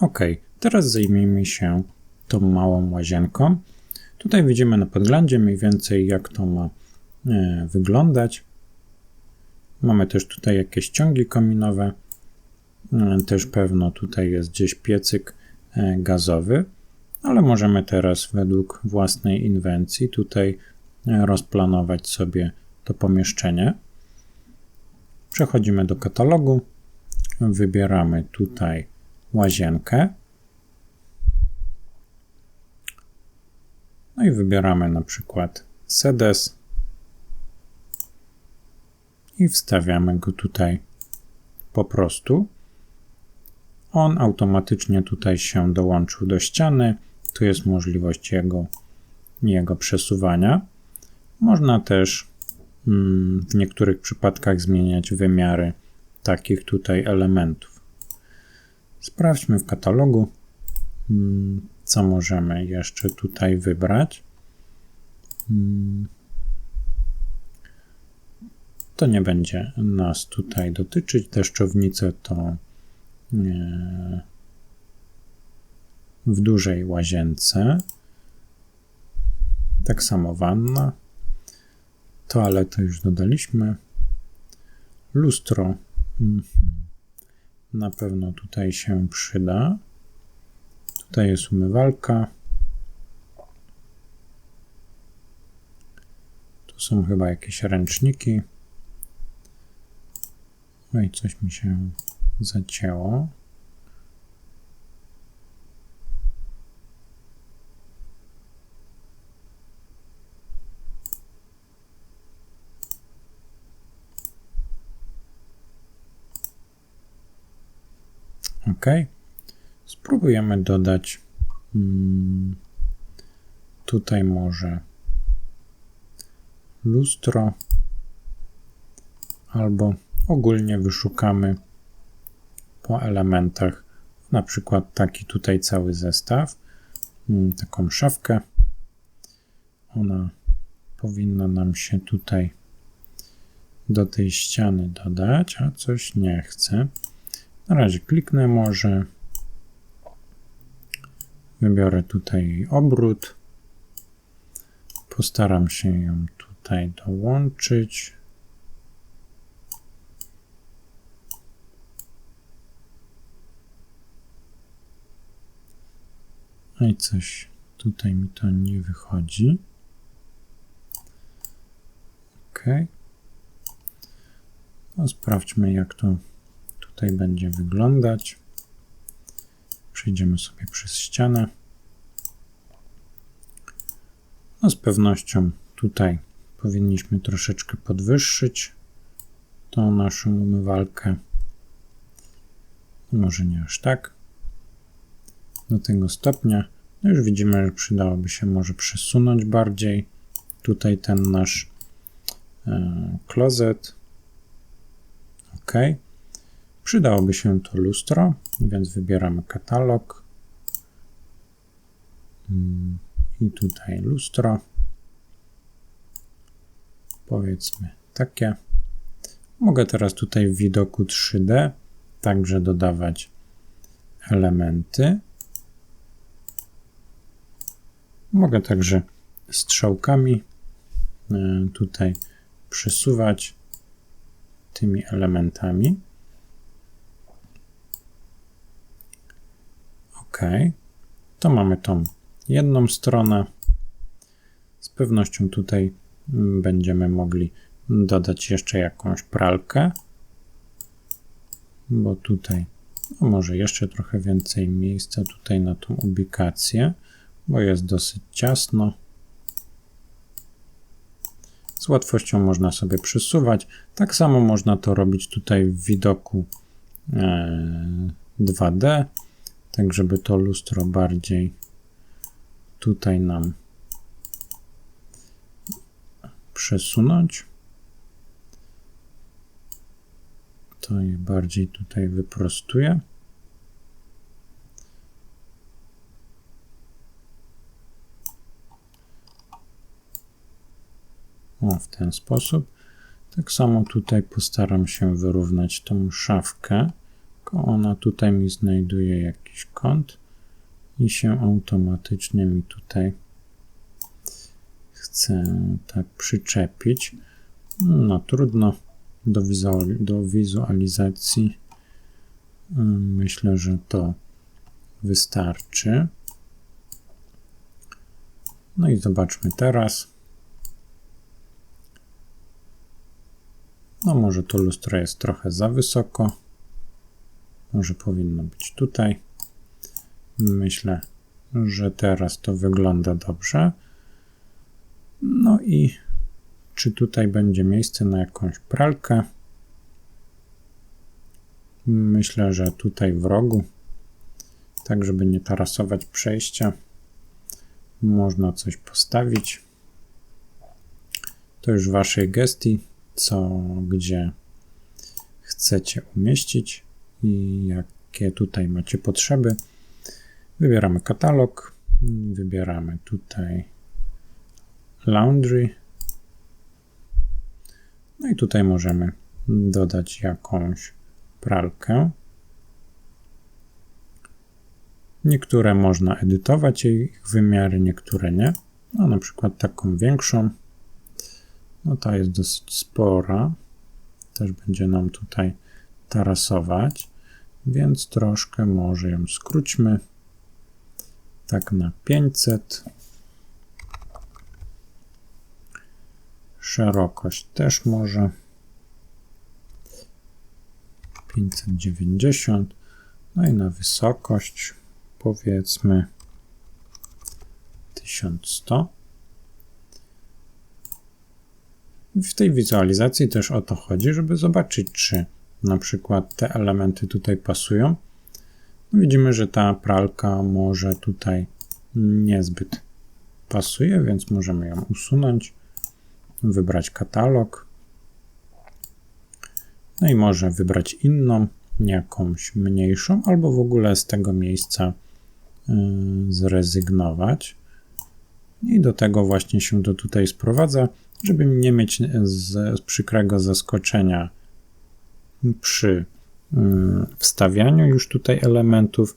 Ok, teraz zajmijmy się tą małą łazienką. Tutaj widzimy na podglądzie mniej więcej jak to ma e, wyglądać. Mamy też tutaj jakieś ciągi kominowe. E, też pewno tutaj jest gdzieś piecyk e, gazowy, ale możemy teraz według własnej inwencji tutaj rozplanować sobie to pomieszczenie. Przechodzimy do katalogu, wybieramy tutaj łazienkę. No i wybieramy na przykład sedes i wstawiamy go tutaj po prostu. On automatycznie tutaj się dołączył do ściany. Tu jest możliwość jego, jego przesuwania. Można też mm, w niektórych przypadkach zmieniać wymiary takich tutaj elementów. Sprawdźmy w katalogu, mm, co możemy jeszcze tutaj wybrać. Mm. To nie będzie nas tutaj dotyczyć. Deszczownice to w dużej łazience. Tak samo wanna. Toaletę już dodaliśmy. Lustro mhm. Na pewno tutaj się przyda. Tutaj jest umywalka. Tu są chyba jakieś ręczniki. No i coś mi się zacięło. OK. Spróbujemy dodać hmm, tutaj może lustro albo ogólnie wyszukamy po elementach na przykład taki tutaj cały zestaw, hmm, taką szafkę. Ona powinna nam się tutaj do tej ściany dodać, a coś nie chce. Na razie kliknę może. Wybiorę tutaj obrót. Postaram się ją tutaj dołączyć. No i coś tutaj mi to nie wychodzi. OK. No sprawdźmy, jak to tutaj będzie wyglądać. Przejdziemy sobie przez ścianę. No z pewnością tutaj powinniśmy troszeczkę podwyższyć tą naszą umywalkę. Może nie aż tak. Do tego stopnia. No już widzimy, że przydałoby się może przesunąć bardziej tutaj ten nasz e, klozet. OK. Przydałoby się to lustro, więc wybieramy katalog. Mm, I tutaj lustro. Powiedzmy takie. Mogę teraz tutaj w widoku 3D także dodawać elementy. Mogę także strzałkami e, tutaj przesuwać tymi elementami. OK. To mamy tą jedną stronę. Z pewnością tutaj będziemy mogli dodać jeszcze jakąś pralkę, bo tutaj no może jeszcze trochę więcej miejsca tutaj na tą ubikację, bo jest dosyć ciasno. Z łatwością można sobie przesuwać. Tak samo można to robić tutaj w widoku 2D. Tak żeby to lustro bardziej tutaj nam przesunąć. To je bardziej tutaj wyprostuję. O, w ten sposób. Tak samo tutaj postaram się wyrównać tą szafkę ona tutaj mi znajduje jakiś kąt i się automatycznie mi tutaj chce tak przyczepić. No trudno do, wizual, do wizualizacji. Myślę, że to wystarczy. No i zobaczmy teraz. No może to lustro jest trochę za wysoko. Może powinno być tutaj. Myślę, że teraz to wygląda dobrze. No i czy tutaj będzie miejsce na jakąś pralkę? Myślę, że tutaj w rogu, tak żeby nie tarasować przejścia, można coś postawić. To już waszej gestii, co gdzie chcecie umieścić i jakie tutaj macie potrzeby. Wybieramy katalog, wybieramy tutaj laundry. No i tutaj możemy dodać jakąś pralkę. Niektóre można edytować ich wymiary, niektóre nie. No, na przykład taką większą. No ta jest dosyć spora. Też będzie nam tutaj tarasować, więc troszkę może ją skróćmy. Tak na 500. Szerokość też może 590. No i na wysokość powiedzmy 1100. W tej wizualizacji też o to chodzi, żeby zobaczyć, czy na przykład te elementy tutaj pasują. No widzimy, że ta pralka może tutaj niezbyt pasuje, więc możemy ją usunąć, wybrać katalog. No i może wybrać inną, jakąś mniejszą, albo w ogóle z tego miejsca y, zrezygnować. I do tego właśnie się to tutaj sprowadza, żeby nie mieć z, przykrego zaskoczenia przy y, wstawianiu już tutaj elementów,